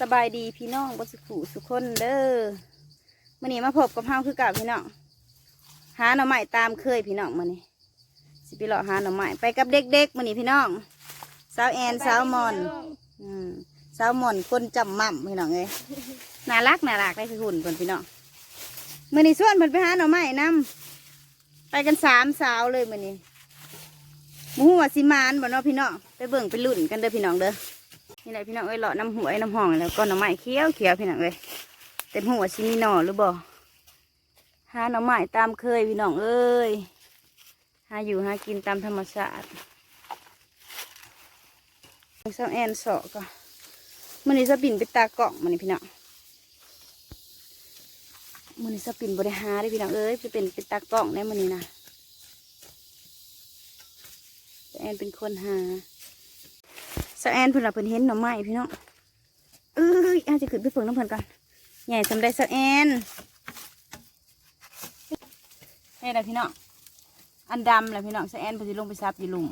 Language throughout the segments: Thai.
สบายดีพี่น้องบสุขุสุขคนเด้อมื่อนี้มาพบกับเฮาคือเกับพี่น้องหาหน่อไม้ตามเคยพี่น้องมื่อนี้สิไปเลาะหาหน่อไม้ไปกับเด็กๆมื่อนี้พี่น้องสาวแอนสาวมอนอืมสาวมอนคนจำม่ำพี่น้องเลยน่ารักน่ารักได้คือหุ่นคนพี่น้องมื่อนี้ส่วนเพิ่นไปหาหน่อไม้นํไปกันสามสาวเลยมื่อนี้หมูหัวาสิมานบ่เนาะพี่น้องไปเบิ่งไปลุ่นกันเด้อพี่น้องเด้อ นี่แหละพี่น้องเอ้ยเลาะน้ำหวยน้ำห้องแล้วก็หน่อไม้เคี้ยวเคี้ยวพี่น้องเอ้ยเต็มหัวชิมีหน่อหรือบ่หาหน่อไม้ตามเคยพี่น้องเอ้ยหาอยู่หากินตามธรรมชาติเซาแอนสอก็มันนี้สปินไปตากล่องมันนี่พี่น้องมันนี้สปินบริหารได้พี่น้องเอ้ยไปเป็นเป็นตากล่องได้มันนี้นะแอนเป็นคนหา สะแอนเพิ่นละเพิ่นเห็นหน่อไม้พี่น้องเอ้ยอาจจะขึ้นไปเพิ่งน้ำเพิ่นก่อนใหญ่สำได้สะแอนนี่แหละพี่น้องอันดำแหละพี่น้องสะแอนเพิ่นสิลงไปซับอยู่หลุม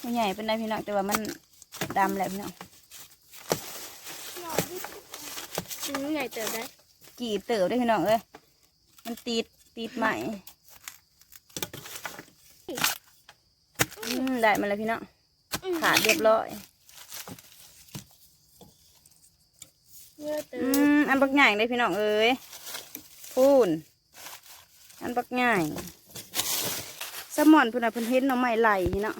ไม่ใหญ่เป็นไรพี่น้องแต่ว่ามันดำแหละพี่น้องอืมใหญ่เติบได้ กีบเติบได้อพี่น้องเอ้ยมันติดติดใหม่อืม ได้มาแล้วพี่น้องขาดเรียบร้อยเมื่อเติอืบมอันบักใหญ่เลยพี่น้องเอ้ยพูนอันบักใหญ่สมอนพุ่นน่ะเพุ่นเห็นหน่อไม้ไหลพี่น้อง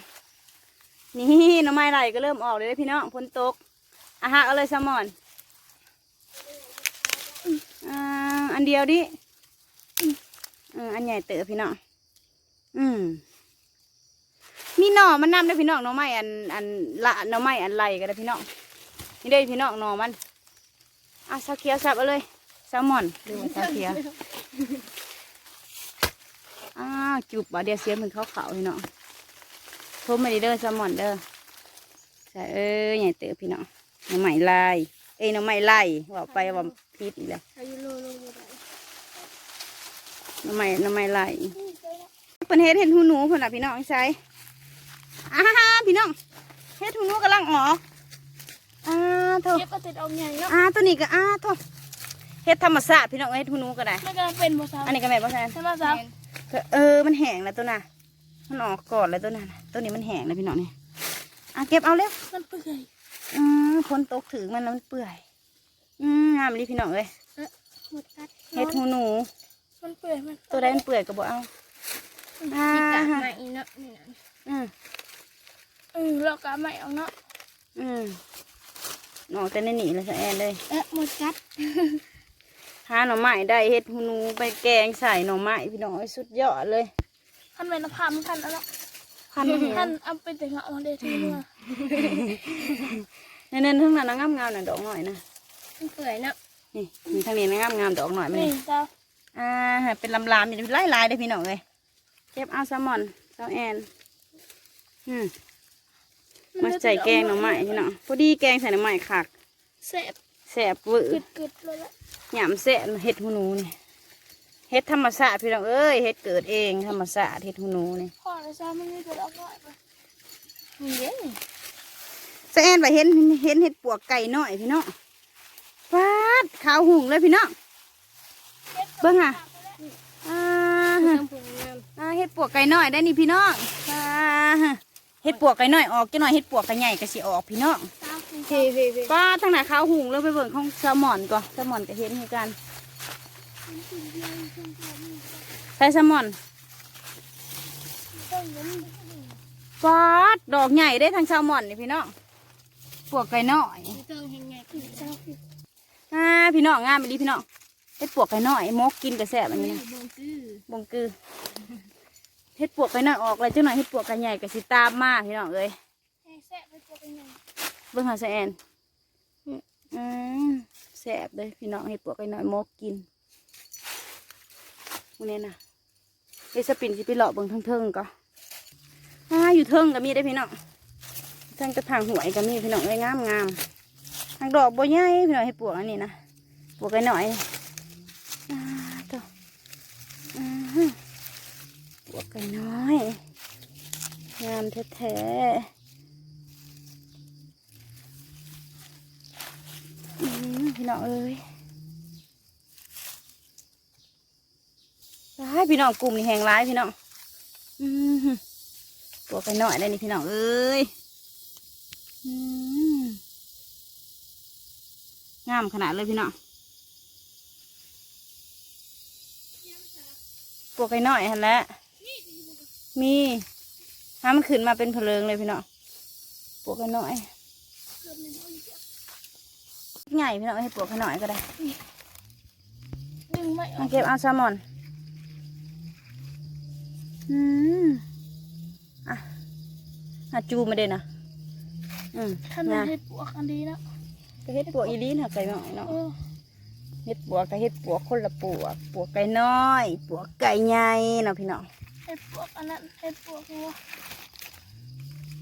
นี่หน่อไม้ไหลก็เริ่มออกเลยเด้อพี่น้องพ้นตกอะฮะเอาเลยสมอนอ่าอันเดียวดิอืมอันใหญ่เต๋อพี่น้องอืมมี หน่อมันนำได้พี่น้องหน่อไม้อันอันละหน่อไม้อันไหลก็ได้พี่น้องนี่ได้พี่น้องหน่อมันอะซาเคียวสับเอาเลยแซลมอนหรือว่าซาเคียวอ้าวจุบบ่เดี๋ยวเสียงมันขาวๆพี่น้องโทรมาดีเด้อแซลมอนเด้อใช่เอ้ยใหญ่เต๋อพี่น้องหน้ำใหม่ลายเอ้ยหน้ำใหม่ไล่ว่าไปว่าพิษอีกแล้วอายุโลโลโลได้หน้ำใหม่หน้ำใหม่ไล่เพิ่นเฮ็ดเฮ็ดหูหนูเพิ่นน่ะพี่น้องใช่ อ้าพี่น้องเฮ็ดหูหนูกำลังออกอ้าโทษเก็บเอาติดเอาใหญ่เนาะอ้าตัวนี้ก็อ้าโทษเฮ็ดธรรมชาติพี่น้องเฮ็ดหูหนูก็ได้มันกำลังเป็นภาษาอันนี้ก็แม่นบ่แซนใช่ไหมจ๊ะเออมันแห้งแล้วตัวน่ะมันออกก่อนแล้วตัวน่ะตัวนี้มันแห้งแล้วพี่น้องนี่อะเก็บเอาเร็วมันเปื่อยอืมคนตกถึงมันแล้วมันเปื่อยอืมงามเลยพี่น้องเอ้ยหมดกัดเฮ็ดหูหนูมันเปื่อยมันตัวใดมันเปื่อยก็บ่เอาอ่ามีกาใหม่เนาะนี่นะอืม อืมเรากาใหม่เอาเนาะอืมออกแต่ในนี่เลยสะแอนเลยเอ๊ะหมดกัดหาหน่อไม้ได้เฮ็ดหูหนูไปแกงใส่หน่อไม้พี่น้องเอ้ยสุดยอดเลยพันเป็นน้ำพันพันเอาเนาะพันเหียพันเอาไปแต่งเอาเดทีเมื่อเน้นๆทั้งนั้นนะงามๆน่ะดอกหน่อยนะมันเปื่อยเนาะนี่นี่ทางนี้นะงามๆดอกหน่อยมันนี่นี่จ้าอ่าเป็นลำลามอยู่ไล่ลายๆได้อพี่น้องเลยเก็บเอาแซลมอนแซลแอนอืม มาใส่แกงหน่อไม้พี่น้องพอดีแกงใส่หน่อไม้คักแซ่บแสบเวอร์กึดกึดๆเลยละหยำแสบเห็ดหูหนูนี่เห็ดธรรมชาติพี่น้องเอ้ยเห็ดเกิดเองธรรมชาติเห็ดหูหนูนี่พ่อเลยจ้าไม่ได้เกิดเอาหน่อยไปมันเย็นแซลแอนไปเห็นเห็นเห็ดปวกไก่น้อยพี่น้องฟาดขาวหุงเลยพี่น้องเบิ้งอะอ่าฮะน้ำผงงามอ่าเห็ดปวกไก่น้อยได้นี่พี่น้องอ่าฮะ เห็ดปวกไก่น้อยออกจะหน่อยเห็ดปวกไก่ใหญ่ก็สิออกพี่น้องจ้าเฮ้เฮ้เฮ้ป้าทางไหนข้าวหุงแล้วไปเบิ่งของแซลมอนก่อนแซลมอนก็เห็นเหมือนกันใส่แซลมอนป้าดดอกใหญ่ได้ทางแซลมอนนี่พี่น้องปวกไก่น้อยเติงเห็นไงคือเจ้าคืออ่าพี่น้องงามไปดีพี่น้องเห็ดปวกไก่น้อยมกกินกระแสบอันนี้นะบงคือบงกือ เห็ดปวกไก่น้อยออกเลยจังหน่อยเห็ดปวกไก่ใหญ่ก็สิตามมาพี่น้องเอ้ยแซ่บไปตัวเป็นไงเบิ่งหาแซนอืมแสบเลยพี่น้องเห็ดปวกไก่น้อยมกกินมื้อนี้นะเฮดสปินสิไปเลาะเบิ่งทั้งเทิงก็อ่าอยู่เทิงก็มีได้พี่น้องเทิงกระถางหวยก็มีพี่น้องเลยงามงามทางดอกบัวใหญ่พี่น้องเห็ดปวกอันนี้นะปวกไก่น้อยอ่าตัวอือ วกกันน้อย งามแท้ๆพี่น้องเอ้ยร้ายพี่น้องกลุ่มนี่แหงร้ายพี่น้องปวกกันหน่อยได้นี่พี่น้องเอ้ยงามขนาดเลยพี่น้องปวกกันหน่อยฮะแล้ว มีถ้ามันขึ้นมาเป็นเพลิงเลยพี่น้องปวกไปหน่อยใหญ่พี่น้องให้ปวกไปหน่อยก็ได้ดึงไม่ออมากเก็บเอาแซลมอนอืมอะอาจูมาเด่นนะอืมท่านมันนะเห็ดปวกอันดีนะก็เฮ็ดปวกอีลีนหักไก่น้อยเนาะเออเฮ็ดปวกกับเฮ็ดปวกคนละปวก ปวกไก่น้อย ปวกไก่ใหญ่เนาะพี่น้อง เห็ดปวกอันนั้นเห็ดปวกงัว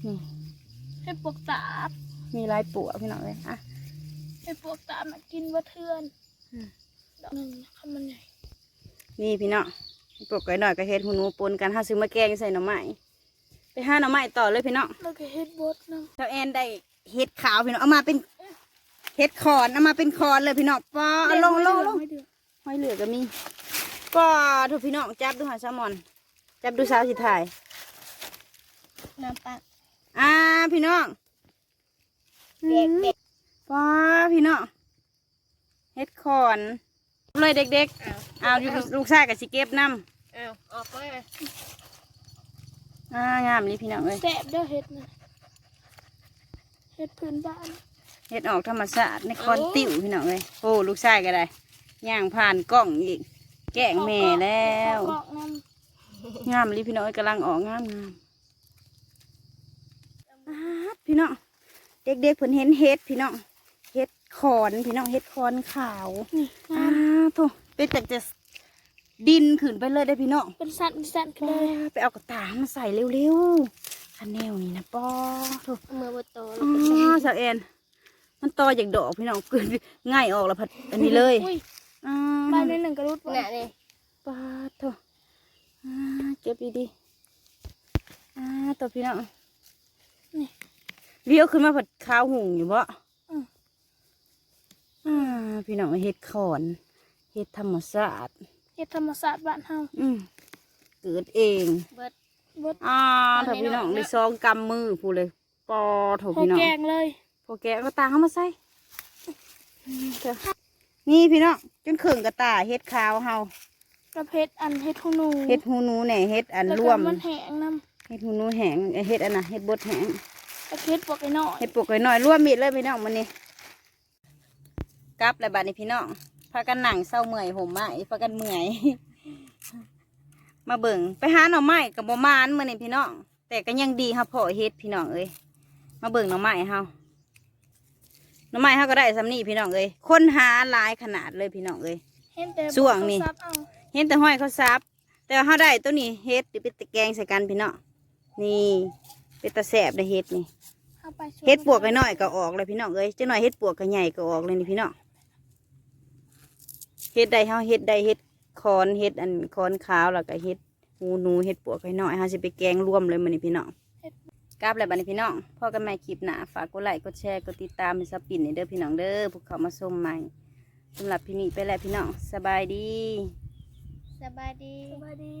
นี่เห็ดปวกตาบมีหลายปวกพี่น้องเลยอะเห็ดปวกตาบน่ะกินว่าเทือนอืมดอกหนึ่งคำมันใหญ่นี่พี่น้องปวกไก่น้อยกับเฮ็ดหูหนูปนกันห้าซื้อมาแกงใส่หน่อไม้ไปห้าหน่อไม้ต่อเลยพี่น้องแล้วก็เห็ดบดนะเจ้าแอนได้เฮ็ดขาวพี่น้องเอามาเป็นเฮ็ดคอนเอามาเป็นคอนเลยพี่น้องปอเอาลงลงลงไม่เดือดห้อยเหลือก็มีปอถูกพี่น้องจับดูหาแซลมอน จับดูสาวสิถ่าย น้ำปลาอ่าพี่น้องปอพี่น้องเฮ็ดคอนเลยเด็กๆ เอาลูกลูกชายกับสิเก็บน้อ้าวออกไปำอ่างามเลยพี่น้องเอ้ยแสบเด้อเห็ดนะเห็ดพื้นบ้านเฮ็ดออกธรรมชาติในคอนติ๋วพี่น้องเอ้ยโอ้ลูกชายก็ได้ย่างผ่านกล้องอีก แกล้งแม่แล้ว กอกน้ งามเลยพี่น้องเอ้ยกำลังออกงามงามอาดพี่น้องเด็กๆเพิ่นเห็นเฮ็ดพี่น้องเฮ็ดคอนพี่น้องเฮ็ดคอนขาวำนี่อ้าน้โถเป็นจากจะดินขึ้นไปเลยได้อพี่น้องำเป็นสันเป็นสันขึ้นไปเลยไปเอากระตามาใส่เร็วๆคันแนวนี่นะป้อโถเมื่อบโตแล้อ๋วเป็นอสาวแอนมันต่อจากดอกพี่น้องเกินง่ายออกแล้วพัดอันนี้เลยอุ้ยอ่าบ้านนี้หนึ่งกระรุดน่ะนี่ปาดโถอ่า เก็บดีๆอ่าตัวพี่น้องนี่เลี้ยวขึ้นมาผัดข้าวหุงอยู่บ่อืมอ่าพี่น้องเฮ็ดขอนเฮ็ดธรรมศาสตร์เฮ็ดธรรมศาสตร์บ้านเฮาอืมเกิดเองเบิดเบิดอ่าอัถ้านนี้พี่น้องเนาะได้ซองกำมือพูดเลย ปอโถพอพี่น้องแกงเลยพอแกะก็ตาเข้ามาใส่อืมเถอะนี่พี่น้องจนเข่งกระตาเฮ็ดขาวเฮา กับเฮ็ดอันเฮ็ดหูหนูเฮ็ดหูหนูแหน่เฮ็ดอันแล้วร่ก็วมมันแห้งน้เฮ็ดหูหนูแห้งเอ้ยเฮ็ดอันน่ะเฮ็ดบดแห้งำกับเฮ็ดปวกไอ้น้อยเฮ็ดปลูกหน่อยๆร่วมมิดเลยพี่น้องมันนี่กลับแล้วบัดนี้พี่น้องพากันหนังเศร้าเมื่อยผมมาพากันเมื่อย มาเบิ่งไปหาหน่อไม้กับบ่มานมื้อนี้พี่น้องแต่ก็ยังดีครับพ่อเฮ็ดพี่น้องเอ้ยมาเบิ่งหน่อไม้เฮาหน่อไม้เฮาก็ได้สำนี้พี่น้องเอ้ยคนหาหลายขนาดเลยพี่น้องเอ้ยเห็นแต่ส่วงนี่เขาซับเอา เห็นแต่ห้อยเขาซับ แต่ว่าเฮาได้ตัวนี้เฮ็ดเป็นตะแกรงใส่กันพี่น้องนี่เป็นตะแสบได้เฮ็ดนี่เอาไปส่งเฮ็ดปวกน้อยๆก็ออกเลยพี่น้องเอ้ยจังหน่อยเฮ็ดปวกก็ใหญ่ก็ออกเลยนี่พี่น้องเฮ็ดได้เฮาเฮ็ดได้เฮ็ดคอนเฮ็ดอันคอนขาวแล้วก็เฮ็ดหูหนูเฮ็ดปวกน้อยๆเฮาสิไปแกงรวมเลยมื้อนี้พี่น้องกราบแล้วบัดนี้พี่น้องพอกันใหม่คลิปหน้าฝากกดไลค์กดแชร์กดติดตามให้ซับปิ่นนี่เด้อพี่น้องเด้อพวกเขามาชมใหม่สำหรับพี่นี่ไปแล้วพี่น้องสบายดี สบายดี สบายดี